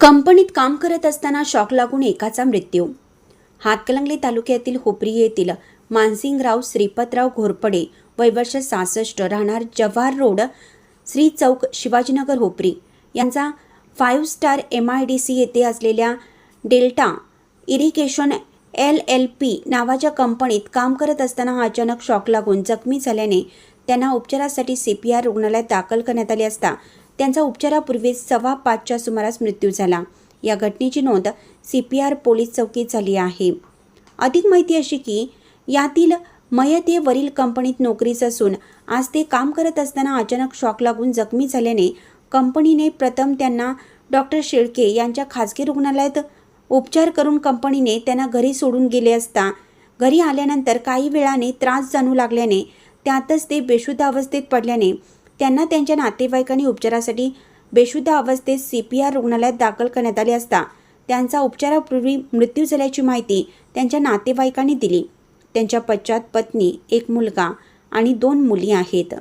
कंपनीत काम करत असताना शॉक लागून एकाचा मृत्यू. हातकलंगले तालुक्यातील होपरी येथील मानसिंगराव श्रीपतराव घोरपडे वय वर्ष सहासष्ट राहणार जव्हार रोड श्री चौक शिवाजीनगर होपरी. यांचा five star M I D C येथे असलेल्या Delta Irrigation L L P नावाच्या कंपनीत काम करत असताना अचानक शॉक लागून जखमी झाल्याने त्यांना उपचारासाठी सी पी आर रुग्णालयात दाखल करण्यात आले असता त्यांचा उपचारापूर्वी सव्वा पाचच्या सुमारास मृत्यू झाला. या घटनेची नोंद सी पी आर पोलीस चौकीत झाली आहे. अधिक माहिती अशी की यातील मयत हे वरील कंपनीत नोकरीच असून आज ते काम करत असताना अचानक शॉक लागून जखमी झाल्याने कंपनीने प्रथम त्यांना डॉक्टर शेळके यांच्या खाजगी रुग्णालयात उपचार करून कंपनीने त्यांना घरी सोडून गेले असता घरी आल्यानंतर काही वेळाने त्रास जाणू लागल्याने त्यातच ते बेशुद्ध अवस्थेत पडल्याने त्यांना त्यांच्या नातेवाईकांनी उपचारासाठी बेशुद्ध अवस्थेत सी पी आर रुग्णालयात दाखल करण्यात आले असता त्यांचा उपचारापूर्वी मृत्यू झाल्याची माहिती त्यांच्या नातेवाईकांनी दिली. त्यांच्या पश्चात पत्नी एक मुलगा आणि दोन मुली आहेत.